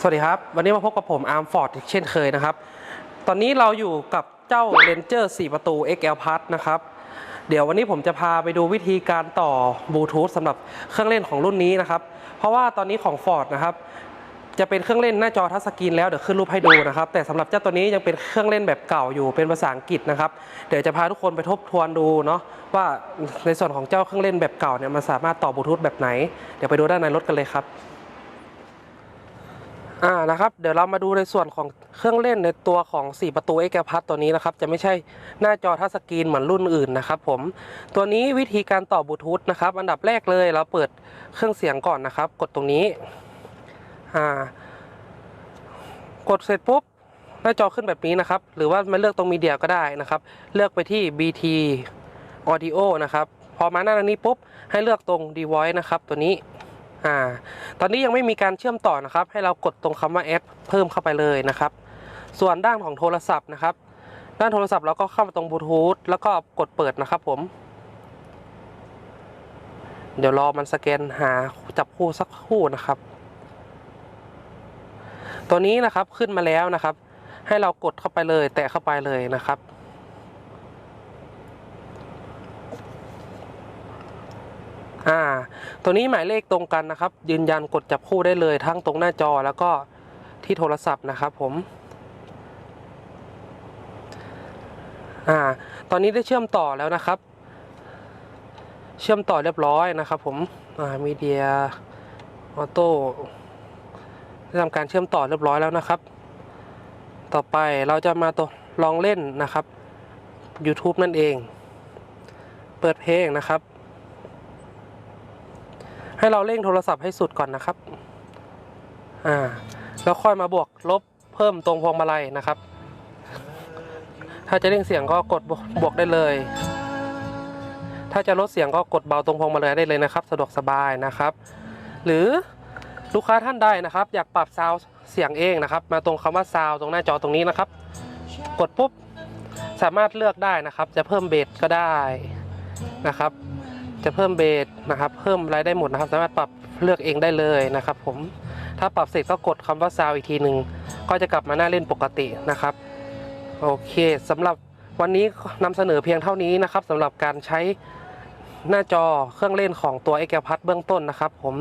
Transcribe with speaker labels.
Speaker 1: สวัสดีครับ วันนี้มาพบกับผมอาร์มฟอร์ดเช่นเคยนะครับ ตอนนี้เราอยู่กับเจ้า Ranger 4 ประตู XL Plus นะครับ เดี๋ยววันนี้ผมจะพาไปดูวิธีการต่อบลูทูธสำหรับเครื่องเล่นของรุ่นนี้นะครับ เพราะว่าตอนนี้ของ Ford นะครับ จะเป็นเครื่องเล่นหน้าจอทัชสกรีนแล้วเดี๋ยวขึ้นรูปให้ดูนะครับ แต่สำหรับเจ้าตัวนี้ยังเป็นเครื่องเล่นแบบเก่าอยู่เป็นภาษาอังกฤษนะครับ เดี๋ยวจะพาทุกคนไปทบทวนดูเนาะว่าในส่วนของเจ้าเครื่องเล่นแบบเก่าเนี่ยมันสามารถต่อบลูทูธแบบไหน เดี๋ยวไปดูด้านในรถกันเลยครับ อ่านะครับเดี๋ยวเรามาดูในส่วนของเครื่องเล่นในตัวของ 4 ประตู x อ p ตัวนี้นะครับจะไม่ใช่หน้าจอทัชสกรีนเหมือนรุ่นอื่นนะครับผมตัวนี้วิธีการต่อบลูทูธนะครับอันดับแรกเลยเราเปิดเครื่องเสียงก่อนนะครับ กดตรงนี้อ่ากดเสร็จปุ๊บหน้าจอขึ้นแบบนี้นะครับ หรือว่ามาเลือกตรงมีเดียก็ได้นะครับ เลือกไปที่ BT Audio นะครับพอมาหน้านี้ปุ๊บให้เลือกตรง Device นะครับตัวนี้ อ่า ตอนนี้ยังไม่มีการเชื่อมต่อนะครับ ให้เรากดตรงคำว่า add เพิ่มเข้าไปเลยนะครับ ส่วนด้านของโทรศัพท์นะครับ ด้านโทรศัพท์เราก็เข้ามาตรงบลูทูธแล้วก็กดเปิดนะครับผม เดี๋ยวรอมันสแกนหาจับคู่สักคู่นะครับ ตัวนี้นะครับขึ้นมาแล้วนะครับ ให้เรากดเข้าไปเลย แตะเข้าไปเลยนะครับ อ่า ตัวนี้หมายเลขตรงกันนะครับ ยืนยันกดจับคู่ได้เลยทั้งตรงหน้าจอแล้วก็ที่โทรศัพท์นะครับผมอ่าตอนนี้ได้เชื่อมต่อแล้วนะครับ เชื่อมต่อเรียบร้อยนะครับผมอ่ามีเดียออโต้ได้ทำการเชื่อมต่อเรียบร้อยแล้วนะครับ ต่อไปเราจะมาตัวลองเล่นนะครับ YouTube นั่นเอง เปิดเพลงนะครับ ให้เราเร่งโทรศัพท์ให้สุดก่อนนะครับ อ่า แล้วค่อยมาบวกลบเพิ่มตรงพวงมาลัยนะครับ ถ้าจะเร่งเสียงก็กดบวกได้เลย ถ้าจะลดเสียงก็กดเบาตรงพวงมาลัยได้เลยนะครับ สะดวกสบายนะครับ หรือลูกค้าท่านใดนะครับ อยากปรับซาวเสียงเองนะครับ มาตรงคำว่าซาวตรงหน้าจอตรงนี้นะครับ กดปุ๊บสามารถเลือกได้นะครับ จะเพิ่มเบสก็ได้นะครับ จะเพิ่มเบสนะครับ เพิ่มอะไรได้หมดนะครับ สามารถปรับเลือกเองได้เลยนะครับ ผมถ้าปรับเสร็จก็กดคำว่าซาวอีกทีหนึ่งก็จะกลับมาหน้าเล่นปกตินะครับ โอเคสำหรับวันนี้นำเสนอเพียงเท่านี้นะครับสำหรับการใช้หน้าจอเครื่องเล่นของตัวไอ p พัเบื้องต้นนะครับ ผม